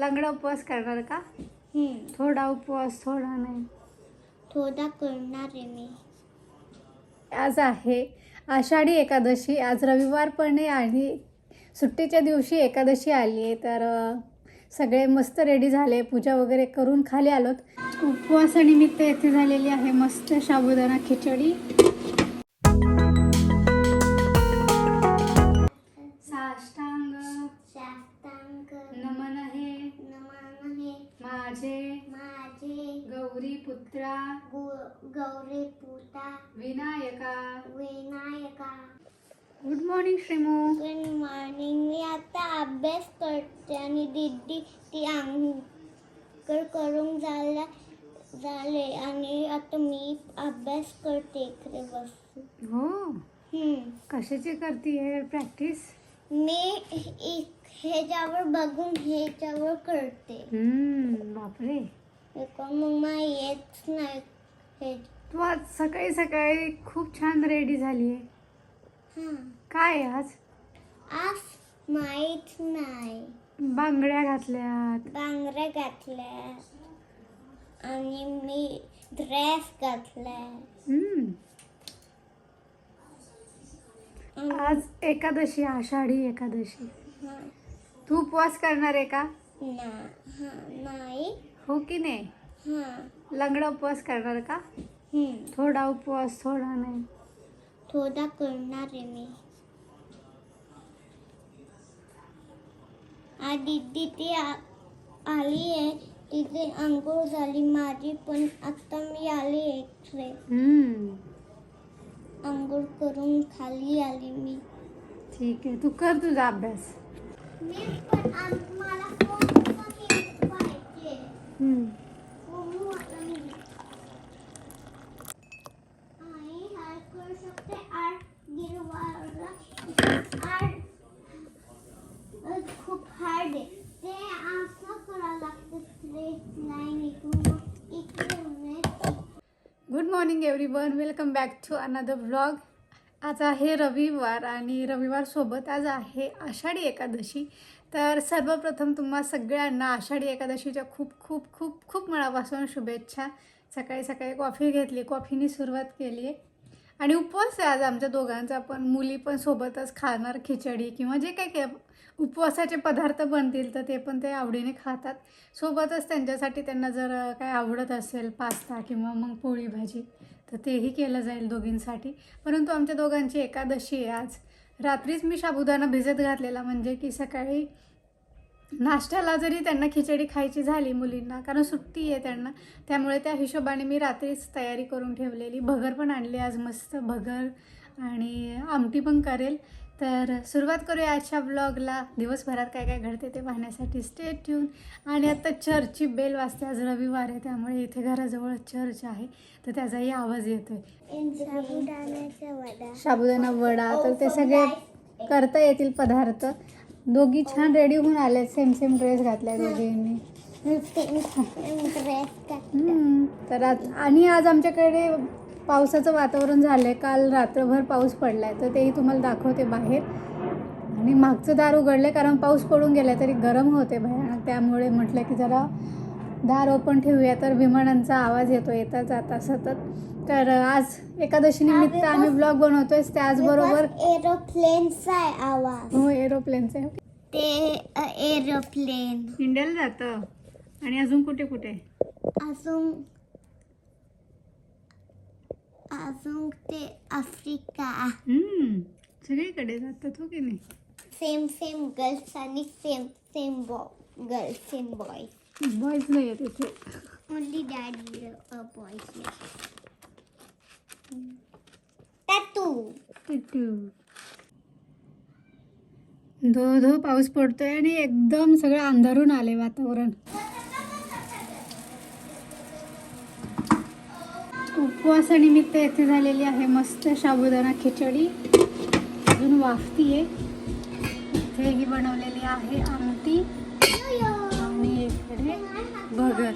लंगडा उपवास करणार का? हम्म, थोडा उपवास थोडा नाही. थोडा करणार आहे मी. आज आहे आषाढी एकादशी. आज रविवार पण आहे आणि सुट्टीच्या दिवशी एकादशी आली आहे. तर अ, सगळे मस्त रेडी झाले. पूजा वगैरे करून खाली आलोत. उपवासानिमित्त येथे झालेली आहे मस्त साबुदाणा खिचडी. गौरी पुता Vinayaka. Vinayaka. Good morning Shrimu good morning मी आता अभ्यास करते आणि दीदी ती अंकर करून झाला झाले आणि आता मी अभ्यास करते इकडे बसून. हो? हम्म. कशाची करते प्रॅक्टिस मी इ- ह्याच्यावर बघून ह्याच्यावर करते. बापरे. बिकॉज मग मला येत नाही. तू आज सकाळी सकाळी खूप छान रेडी झाली आहे हां काय आज? आज माहीत नाही. बांगड्या घातल्यात. बांगड्या घातल्या आणि मी ड्रेस घातलाय आज एकादशी आषाढी एकादशी. तू उपवास करणार आहे का? ना हां नाही. हो की नाही? लंगडा उपवास करणार का. थोडा उपवास थोडा नाही. थोडा करणार आहे मी. आ दीदी ती आ- आली आहे. तिथे अंघोळ झाली माझी पण आता मी आली हम्म. अंघोळ करून खाली आली मी. ठीक आहे. तू कर तुझा अभ्यास. मी पण मला फोन पाहिजे. खूप हार्ड आहे ते असं करावं लागतं good morning everyone welcome back to another blog आज आहे रविवार आणि रविवार सोबत आज आहे आषाढी एकादशी. तर सर्वप्रथम तुम्हा सगळ्यांना आषाढी एकादशीच्या खूप खूप खूप खूप मनापासून शुभेच्छा. सकाळी सकाळी कॉफी घेतली. कॉफीनी सुरुवात केली. आहे आणि उपवास आहे आज आमच्या दोघांचा पण मुली पण सोबतच खाणार खिचडी किंवा जे काही काय उपवासाचे पदार्थ बनतील तर ते पण ते आवडीने खातात. सोबतच त्यांच्यासाठी त्यांना जर काय आवडत असेल पास्ता किंवा मग पोळी भाजी तर तेही केलं जाईल दोघींसाठी. परंतु आमच्या दोघांची एकादशी आहे आज. रात्रीच मी साबुदाणा भिजत घातलेला म्हणजे की सकाळी नाश्त्याला जरी त्यांना खिचडी खायची झाली मुलींना कारण सुट्टी आहे त्यांना त्यामुळे त्या हिशोबाने मी रात्रीच तयारी करून ठेवलेली. भगर पण आणली आज मस्त भगर आणि आमटी पण करेल. तर सुरुवात करूया आजच्या ब्लॉगला दिवसभरात काय काय घडते ते पाहण्यासाठी स्टे ट्यून आणि आता चर्चची बेल वाजते. आज रविवार आहे त्यामुळे इथे घराजवळ चर्च आहे. तर त्याचाही आवाज येतोय. साबुदाण्याचा वडा साबुदाणा वडा तर ते सगळे करता येतील पदार्थ. दोघी छान रेडी होऊन आले सेम सेम ड्रेस घातलाय दोघींनी. तर आज आणि आज आमच्याकडे पावसाचं वातावरण झालंय. काल रात्रभर पाऊस पडलाय. तर तेही तुम्हाला दाखवते बाहेर. आणि मागचं दार उघडले कारण पाऊस पडून गेलाय तरी गरम होते भयानक. त्यामुळे म्हटलं की जरा दार ओपन ठेवूया तर विमानांचा आवाज येतो येता जाता सतत. तर आज एकादशी निमित्त आम्ही ब्लॉग बनवतोय. त्याचबरोबर एरोप्लेनचा आहे आवाज. हो एरोप्लेनचे ते एरोप्लेन इंडियाला जातं. आणि अजून कुठे कुठे? अजून अजून ते आफ्रिका. हम्म, सगळीकडे जातात हो की नाही? सेम सेम गर्ल्स आणि same same boy girls same boy boys नाही आहेत इथे. ओनली डॅडी बॉयज टॅटू टुटू. धो धो पाऊस पडतोय आणि एकदम सगळं अंधारून आले वातावरण. उपवासानिमित्त येथे झालेली आहे मस्त साबुदाणा खिचडी. अजून वाफती आहे. इथे ही बनवलेली आहे आमटी. आणि इकडे भगर.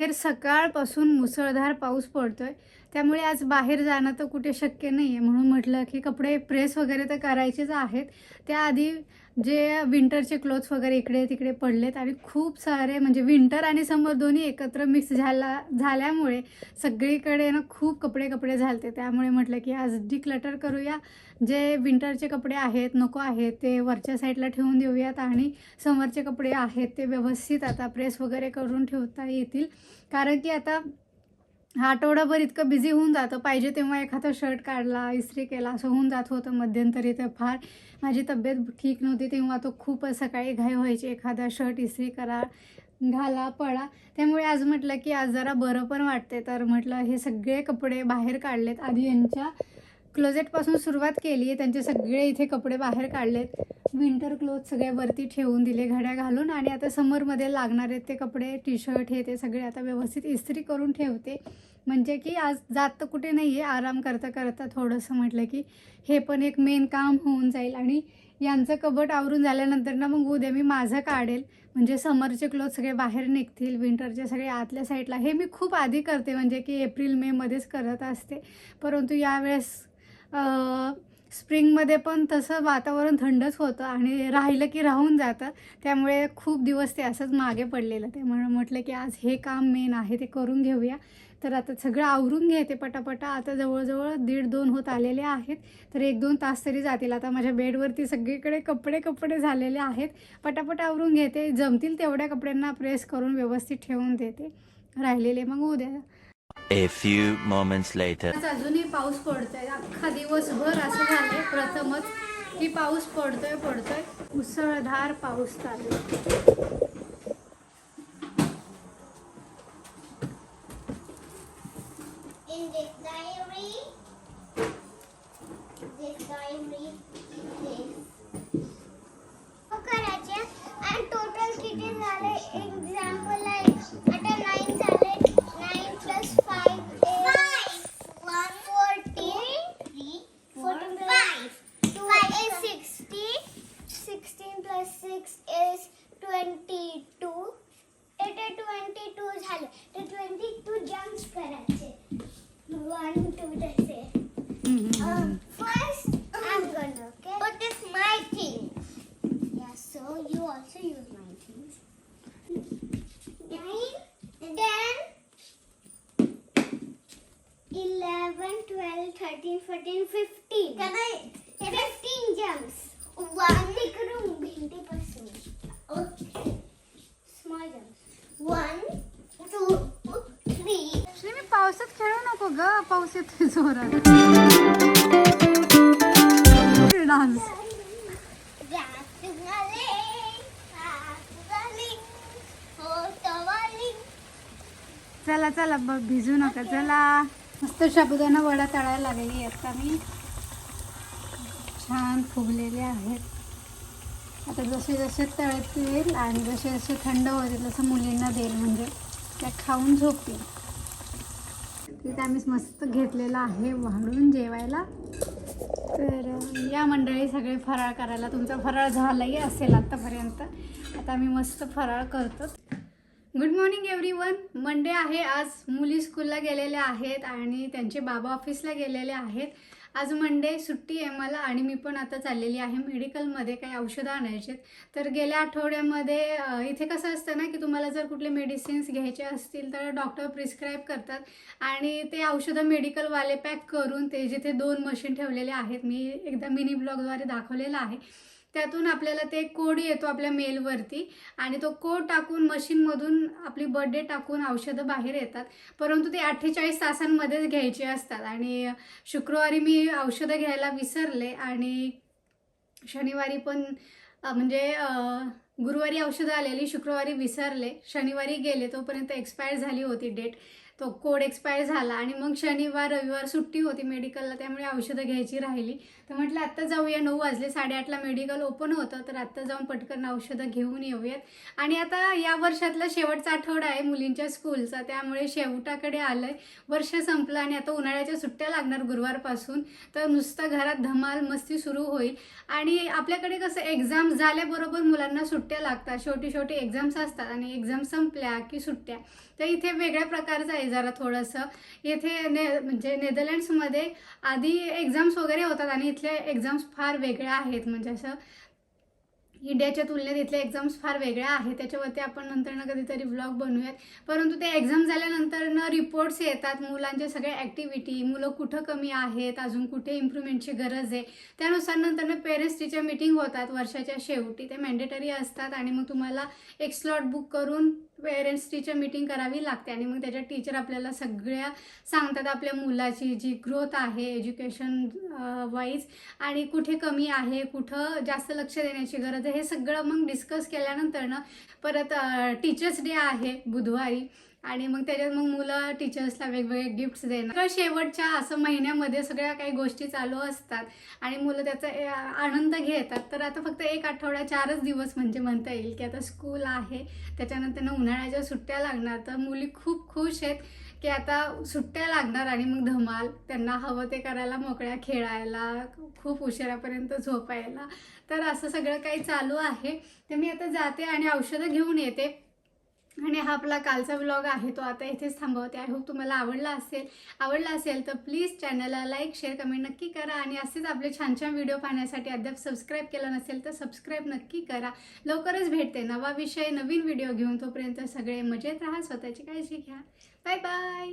तर सकाळपासून मुसळधार पाऊस पडतोय. त्यामुळे आज बाहेर जाणं तर कुठे शक्य नाही आहे म्हणून म्हटलं की कपडे प्रेस वगैरे तर करायचेच आहेत. त्याआधी जे विंटरचे क्लोथ्स वगैरे इकडे तिकडे पडलेत आणि खूप सारे म्हणजे विंटर आणि समर दोन्ही एकत्र मिक्स झाला झाल्यामुळे सगळीकडे ना खूप कपडे कपडे झालते. त्यामुळे म्हटलं की आज डिक्लटर करूया. जे विंटरचे कपडे आहेत नको आहेत ते वरच्या साईडला ठेवून देऊयात आणि समरचे कपडे आहेत ते व्यवस्थित आता प्रेस वगैरे करून ठेवता येतील. कारण की आता हा आठवडाभर इतकं बिझी होऊन जातं. पाहिजे तेव्हा एखादा शर्ट काढला इस्त्री केला असं होऊन जात होतं. मध्यंतरी तर फार माझी तब्येत ठीक नव्हती. तेव्हा तो खूपच सकाळी घाई व्हायची. एखादा शर्ट इस्त्री करा घाला पळा. त्यामुळे आज म्हटलं की आज जरा बरं पण वाटते तर म्हटलं हे सगळे कपडे बाहेर काढलेत. आधी यांच्या क्लोजेटपासून सुरुवात केली आहे त्यांचे सगळे इथे कपडे बाहेर काढलेत. विंटर क्लोथ सगळे वरती ठेवून दिले घड्या घालून. आणि आता समरमध्ये लागणारे आहेत ते कपडे टी शर्ट हे ते सगळे आता व्यवस्थित इस्त्री करून ठेवते. म्हणजे की आज जात तर कुठे नाही आहे आराम करता करता थोडंसं म्हटलं की हे पण एक मेन काम होऊन जाईल. आणि यांचं कबट आवरून झाल्यानंतर ना मग उद्या मी माझं काढेल. म्हणजे समरचे क्लोथ सगळे बाहेर निघतील. विंटरचे सगळे आतल्या साईडला हे मी खूप आधी करते. म्हणजे की एप्रिल मेमध्येच करत असते. परंतु यावेळेस स्प्रिंगमध्ये पण तसं वातावरण थंडच होतं आणि राहिलं की राहून जातं. त्यामुळे खूप दिवस ते असंच मागे पडलेलं. ते म्हणून म्हटलं की आज हे काम मेन आहे ते करून घेऊया. तर आता सगळं आवरून घेते पटापटा. आता जवळजवळ दीड दोन होत आलेले आहेत. तर एक दोन तास तरी जातील. आता माझ्या बेडवरती सगळीकडे कपडे कपडे झालेले आहेत. पटापट आवरून घेते. जमतील तेवढ्या कपड्यांना प्रेस करून व्यवस्थित ठेवून देते. राहिलेले मग उद्या. A few moments later. आज अजूनही पाऊस पडतोय अख्खा दिवसभर असं झालंय प्रथमच की पाऊस पडतोय पडतोय मुसळधार पाऊस चालू आहे. In this diary, this diary, fourteen, fifteen. Can I? Fifteen jumps. One. तिकडून भिंतीपासून. Okay. Small jumps. One, two, three. Shri मी पावसात खेळू नको ग पाऊस येते जोरात डान्स जास्त झाले, जास्त झाली, होतवाली. चला चला ब भिजू नका चला मस्त साबुदाणा वडा तळायला लागलेली आता मी छान फुगलेले आहेत. आता जसे जसे तळतील आणि जसे जसे थंड होतील तसं मुलींना देईल म्हणजे त्या खाऊन झोपतील. तिथे आम्ही मस्त घेतलेलं आहे वाढून जेवायला. तर या मंडळी सगळे फराळ करायला तुमचा फराळ झालाही असेल आत्तापर्यंत आता आम्ही मस्त फराळ करतो. Good morning everyone Monday आहे आज. मुली स्कूलला गेलेल्या आहेत आणि त्यांचे बाबा ऑफिसला गेलेले आहेत. आज मंडे सुट्टी आहे मला आणि मी पण आता चाललेली आहे मेडिकलमध्ये काही औषधं आणायचे तर गेल्या आठवड्यामध्ये इथे कसं असतं ना की तुम्हाला जर कुठले मेडिसिन्स घ्यायचे असतील तर डॉक्टर प्रिस्क्राईब करतात. आणि ते औषधं मेडिकलवाले पॅक करून ते जिथे दोन मशीन ठेवलेले आहेत मी एकदा मिनी ब्लॉगद्वारे दाखवलेलं आहे. त्यातून आपल्याला ते कोड येतो आपल्या मेलवरती आणि तो कोड टाकून मशीनमधून आपली बर्थडे टाकून औषधं बाहेर येतात. परंतु ते अठ्ठेचाळीस तासांमध्येच घ्यायचे असतात आणि शुक्रवारी मी औषधं घ्यायला विसरले आणि शनिवारी पण म्हणजे गुरुवारी औषधं आलेली शुक्रवारी विसरले. शनिवारी गेले तोपर्यंत एक्सपायर झाली होती डेट तो कोड एक्सपायर झाला आणि मग शनिवार रविवार सुट्टी होती मेडिकलला त्यामुळे औषधं घ्यायची राहिली. तर म्हटलं आत्ता जाऊया नऊ वाजले साडेआठला मेडिकल ओपन होतं तर आत्ता जाऊन पटकन औषधं घेऊन येऊयात. आणि आता या वर्षातला शेवटचा आठवडा आहे मुलींच्या स्कूलचा त्यामुळे शेवटाकडे आलं आहे वर्ष संपलं आणि आता उन्हाळ्याच्या सुट्ट्या लागणार गुरुवारपासून. तर नुसतं घरात धमाल मस्ती सुरू होईल. आणि आपल्याकडे कसं एक्झाम झाल्याबरोबर मुलांना सुट्ट्या लागतात. छोटी छोटी एक्झाम्स असतात आणि एक्झाम संपल्या की सुट्ट्या. तर इथे वेगळ्या प्रकारचं आहे. जरा थोडंसं. इथे ने म्हणजे नेदरलँड्समध्ये आधी एक्झाम्स वगैरे होतात आणि इथले एक्झाम्स फार वेगळ्या आहेत. म्हणजे असं इंडियाच्या तुलनेत इथले एक्झाम्स फार वेगळ्या आहेत. त्याच्यावरती आपण नंतर ना कधीतरी व्लॉग बनवूयात. परंतु ते एक्झाम झाल्यानंतर ना रिपोर्ट्स येतात. मुलांच्या सगळ्या ॲक्टिव्हिटी मुलं कुठं कमी आहेत अजून कुठे इम्प्रूव्हमेंटची गरज आहे. त्यानुसार नंतर ना पेरेंट्स टीचर मिटिंग होतात. वर्षाच्या शेवटी ते मॅन्डेटरी असतात आणि मग तुम्हाला एक स्लॉट बुक करून पेरेंट्स टीचर मीटिंग करावी लागते आणि मग त्याच्यात टीचर आपल्याला सगळ्या सांगतात आपल्या मुलाची जी ग्रोथ आहे एज्युकेशन वाईज आणि कुठे कमी आहे कुठं जास्त लक्ष देण्याची गरज आहे हे सगळं मग डिस्कस केल्यानंतर ना परत टीचर्स डे आहे बुधवारी. आणि मग त्याच्यात मग मुलं टीचर्सला वेगवेगळे गिफ्ट्स देणार शेवटच्या असं महिन्यामध्ये सगळ्या काही गोष्टी चालू असतात आणि मुलं त्याचा आनंद घेतात. तर आता फक्त एक आठवडा चारच दिवस म्हणजे म्हणता येईल की आता स्कूल आहे. त्याच्यानंतर ना उन्हाळ्याच्या सुट्ट्या लागणार. तर मुली खूप खुश आहेत की आता सुट्ट्या लागणार आणि मग धमाल त्यांना हवं ते करायला मोकळ्या खेळायला खूप उशिरापर्यंत झोपायला. तर असं सगळं काही चालू आहे. तर मी आता जाते आणि औषधं घेऊन येते. आणि हा आपला कालचा ब्लॉग आहे तो आता इथेच थांबवते. आय होप तुम्हाला आवडला असेल. आवडला असेल तर प्लीज चॅनलला लाईक शेअर कमेंट नक्की करा. आणि असेच आपले छान छान व्हिडिओ पाहण्यासाठी अद्याप सबस्क्राईब केला नसेल तर सबस्क्राईब नक्की करा. लवकरच भेटते नवा विषय नवीन व्हिडिओ घेऊन. तोपर्यंत सगळे मजेत राहा स्वतःची काळजी घ्या. Bye bye